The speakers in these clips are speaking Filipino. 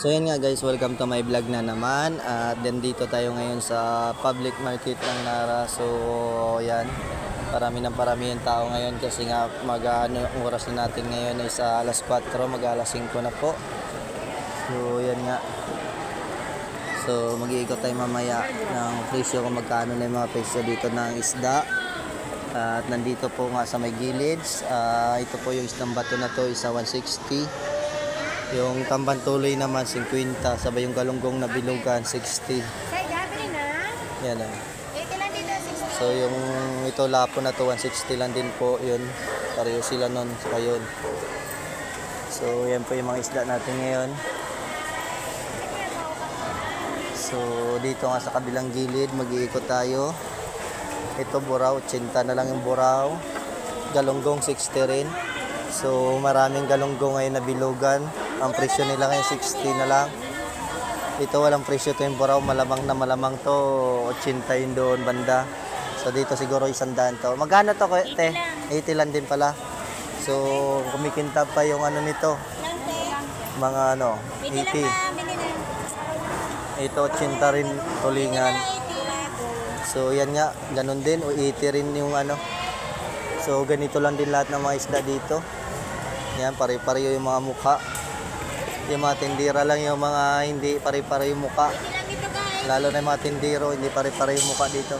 So yan nga guys, welcome to my vlog na naman. At then dito tayo ngayon sa public market ng Nara. So yan, parami ng parami yung tao ngayon kasi nga mag ano, oras na natin ngayon ay sa alas 4, mag alas 5 na po. So yan nga. So mag-iikot tayo mamaya ng presyo kung magkano na yung mga presyo dito ng isda. At nandito po nga sa may gilid. Ah, ito po yung isdang bato na to, isa 160. Yung tamban tuloy naman 50, sabay yung galunggong na bilugan 60. Say, gabi na. Yan dito, 60. So yung ito lapo na to 160 lang din po yun. Pareho sila nun sa yun. So yan po yung mga isda natin ngayon. So dito nga sa kabilang gilid mag-iikot tayo. Ito buraw, 80 na lang yung buraw. Galunggong 60 rin. So maraming galunggong ngayon na bilugan. Ang presyo nila ngayon 60 na lang. Ito walang presyo to yung buraw, malamang na malamang to 80 yun doon banda. So dito siguro isang daan to. Magkano to te? 80 lang din pala. So kumikinta pa yung ano nito, mga ano, Bili lang 80. na, bili na. Ito 80 rin tulingan. 80 lang. So yan nga, ganun din, o 80 rin yung ano. So ganito lang din lahat ng mga isda dito. Yan, pare-pareho yung mga mukha. Yung mga tindira lang yung mga hindi pare-pareho yung mukha. Lalo na yung mga tindiro, hindi pare-pareho yung mukha dito.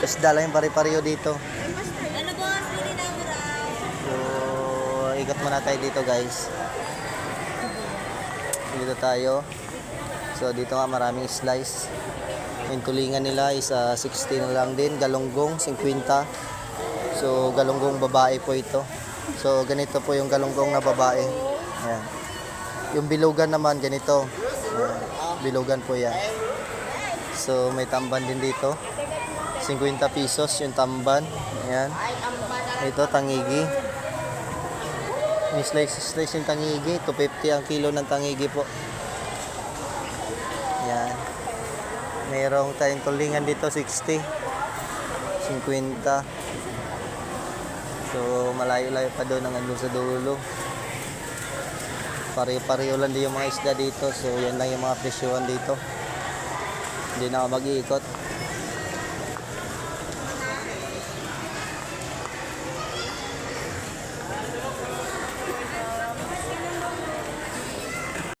Isda lang yung pare-pareho dito. Ano, na, buraw. So, ikot muna tayo dito guys. Dito tayo. So, dito nga maraming slice. Yung tulingan nila is ah, 60 na lang din. Galunggong, 50. So, galunggong babae po ito. So, ganito po yung galunggong na babae. Ayan. Yung bilugan naman, ganito. Ayan. Bilugan po yan. So, may tamban din dito. 50 pesos yung tamban. Ayan. Ito, tangigi. May slice, slice yung tangigi. 250 ang kilo ng tangigi po. Yan. Mayroong tayong tulingan dito, 60. 50. So, malayo-layo pa doon ang andun sa dulo. Pareho-pareho lang din yung mga isda dito. So, yan lang yung mga presyuhan dito. Hindi na ako mag-iikot.